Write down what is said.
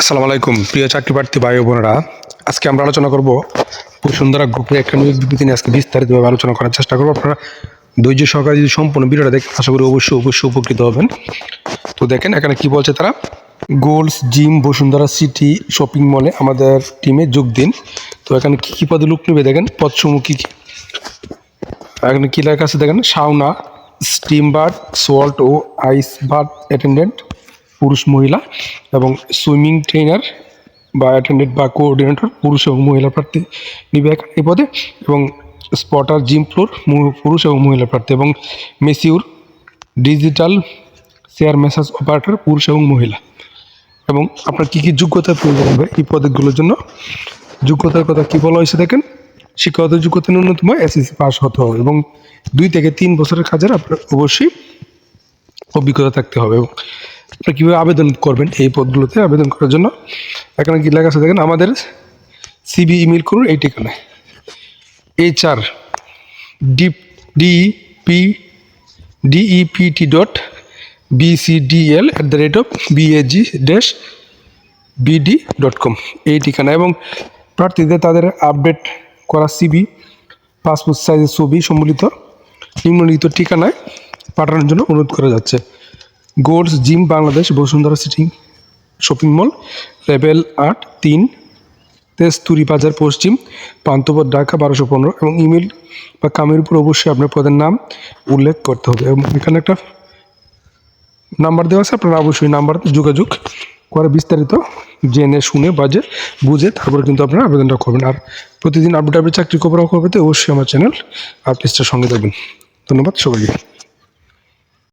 আসসালামু আলাইকুম। প্রিয় চাকরি প্রার্থী ভাই বোনেরা, আজকে আমরা আলোচনা করব বসুন্ধরা গ্রুপের একটা নিয়োগ বিবৃতি নিয়ে আজকে বিস্তারিতভাবে আলোচনা করার চেষ্টা করব। আপনারা ধৈর্য সহকারে যদি সম্পূর্ণ ভিডিওটা দেখেন, আশা করি অবশ্যই অবশ্যই উপকৃত হবেন। তো দেখেন, এখানে কি বলছে তারা? Gold's, gym, Bashundhara city shopping মলে আমাদের টিমে যোগ দিন। তো এখানে কী কী পদে লোক নেবে দেখেন? পদসমূহ কী কী? এখানে কী লেখা আছে দেখেন? সাউনা স্টিম বার্ড সল্ট ও আইস বার্ড অ্যাটেন্ডেন্ট। পুরুষ মহিলা এবং সুইমিং ট্রেনার বা অ্যাটেন্ডেন্ট বা কোঅর্ডিনেটর পুরুষ এবং মহিলা প্রার্থী নিবে এই পদে এবং স্পটার জিম ফ্লোর পুরুষ এবং মহিলা প্রার্থী এবং মেসিউর ডিজিটাল শেয়ার মেসাজ অপারেটর পুরুষ এবং মহিলা। এবং আপনার কী কী যোগ্যতা প্রয়োজন হবে এই পদগুলোর জন্য? যোগ্যতার কথা কী বলা হয়েছে দেখেন? শিক্ষাগত যোগ্যতা ন্যূনতম এসএসসি পাস হতে হবে এবং দুই থেকে তিন বছরের কাজের আপনার অবশ্যই অভিজ্ঞতা থাকতে হবে এবং আপনি কীভাবে আবেদন করবেন এই পদগুলোতে আবেদন করার জন্য? এখানে কী লেখা আছে দেখেন? আমাদের সিবি ইমেল করুন এই ঠিকানায়। HR dip DP DEPT dot BCDL at the rate of BAG dash BD dot com এই ঠিকানা এবং প্রার্থীদের তাদের আপডেট করা সিবি পাসপোর্ট সাইজের ছবি সম্বলিত নিম্নলিখিত ঠিকানায় পাঠানোর জন্য অনুরোধ করা যাচ্ছে। Gold's gym Bangladesh Bashundhara city shopping mall level আট তিন তেস্তুরি বাজার পশ্চিম পান্তপথ ঢাকা বারোশো পনেরো এবং ইমেল বা কামের উপর অবশ্যই আপনার পদের নাম উল্লেখ করতে হবে এবং এখানে একটা নাম্বার দেওয়া আছে, আপনারা অবশ্যই নাম্বার যোগাযোগ করে বিস্তারিত জেনে শুনে, বাজে, বুঝে তারপরে কিন্তু আপনারা আবেদনটা করবেন। আর প্রতিদিন আপডেট আপডেট চাকরি খবর খবর পেতে অবশ্যই আমার চ্যানেল আপডেটসটার সঙ্গে থাকবেন। ধন্যবাদ সবাইকে।